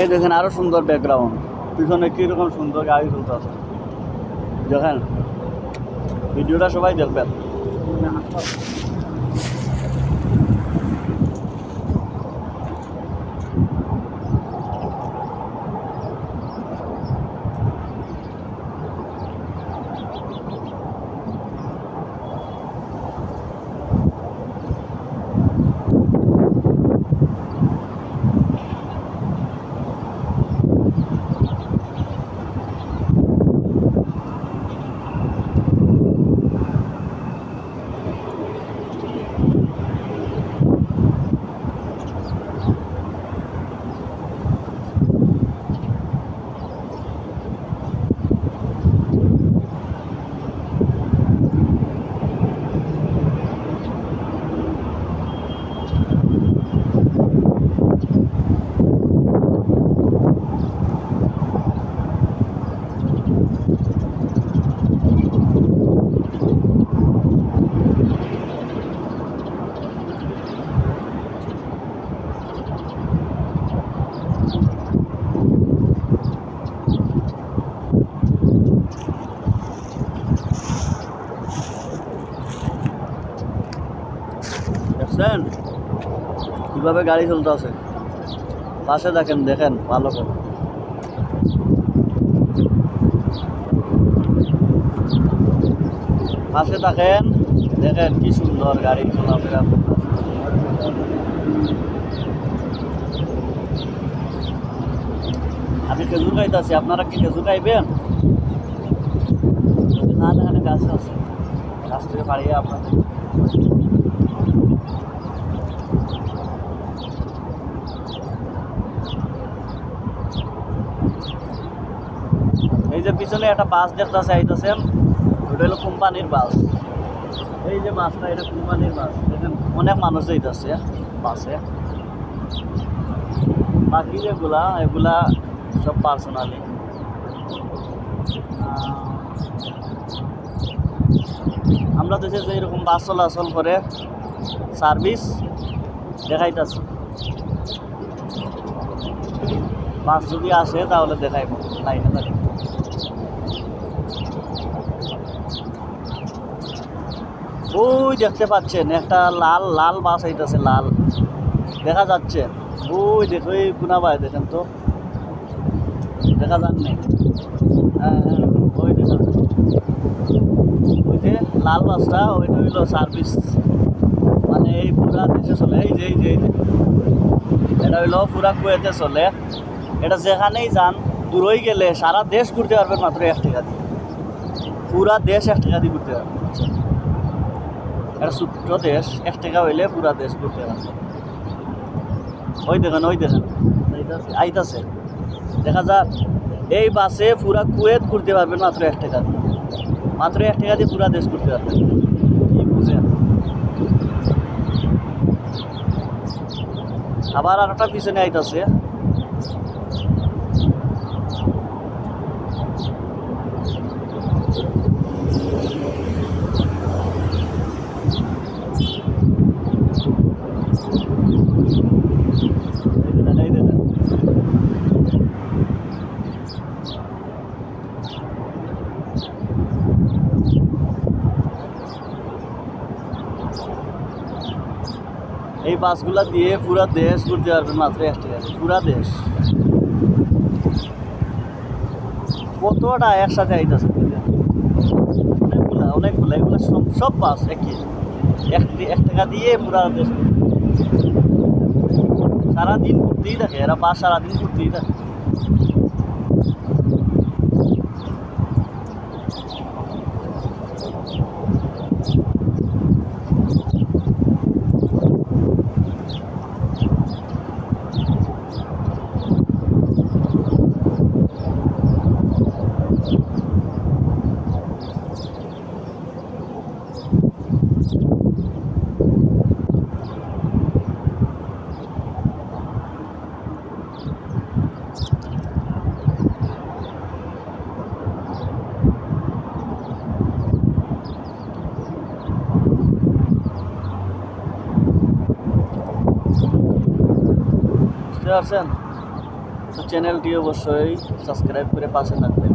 এই দেখেন আরও সুন্দর ব্যাকগ্রাউন্ড পিছনে কীরকম সুন্দর গাড়ি চলতে আছে দেখেন। ভিডিওটা সবাই দেখবেন। দেখছেন কীভাবে গাড়ি চলতে আছে? পাশে দেখেন দেখেন, ভালো করে। পাশে থাকেন দেখেন কি সুন্দর গাড়ি চলাফেরা করতেছে। আমি খেজুর খাইতেছি, আপনারা কি খেজুর খাইবেন? না, এখানে গাছ আছে। গাছ থেকে পাড়িয়ে আপনাদের পিছনে একটা বাস দেখতেছে, আইতেছেন। ওটা হলো কোম্পানির বাস। এই যে বাসটা, এটা কোম্পানির বাস। দেখেন, অনেক মানুষ যাইতেছে বাসে। বাকি যেগুলা, এগুলা সব পার্সোনালি আমরা দেশে যে এরকম বাস চলাচল করে, সার্ভিস দেখাইতেছে। বাস যদি আসে, তাহলে দেখাইব, লাইনে থাকি ওই দেখতে পাচ্ছেন, একটা লাল লাল বাস আইতেছে, লাল। দেখা যাচ্ছে। ওই দেখো, এই গুনাবাই দেখেন তো। দেখা যাননি হ্যাঁ হ্যাঁ ওই ওই যে লাল বাসটা, ওইটা হইল সার্ভিস মানে এই পুরা দেশে চলে, এই যে এই যে এই যে। এটা হইল পুরা কুয়েতে চলে। এটা যেখানেই যান, দূরই গেলে সারা দেশ ঘুরতে পারবেন মাত্র এক টাকা দিয়ে। পুরা দেশ এক টাকা দিয়ে ঘুরতে পারবেন। এটা ছোট্ট দেশ? এক টাকা হইলে পুরা দেশ ঘুরতে পারবেন ওই দেখেন ওই দেখেন। আইতাছে- দেখা যাক, এই বাসে পুরা কুয়েত ঘুরতে পারবেন মাত্র এক টাকা দিয়ে মাত্র এক টাকা দিয়ে পুরা দেশ ঘুরতে পারবেন কি বুঝেন আবার আর একটা পিছনে আইতাছে। এই বাসগুলা দিয়ে পুরা দেশ ঘুরতে পারবেন মাত্র এক টাকা। পুরা দেশ কতটা একসাথে আইতেছে অনেকগুলা অনেকগুলা, এগুলো সব বাস একই এক এক টাকা দিয়ে পুরা দেশ সারাদিন ঘুরতেই থাকে এরা বাস সারাদিন ঘুরতেই থাকে। পারছেন তো চ্যানেলটি অবশ্যই সাবস্ক্রাইব করে পাশে থাকবেন।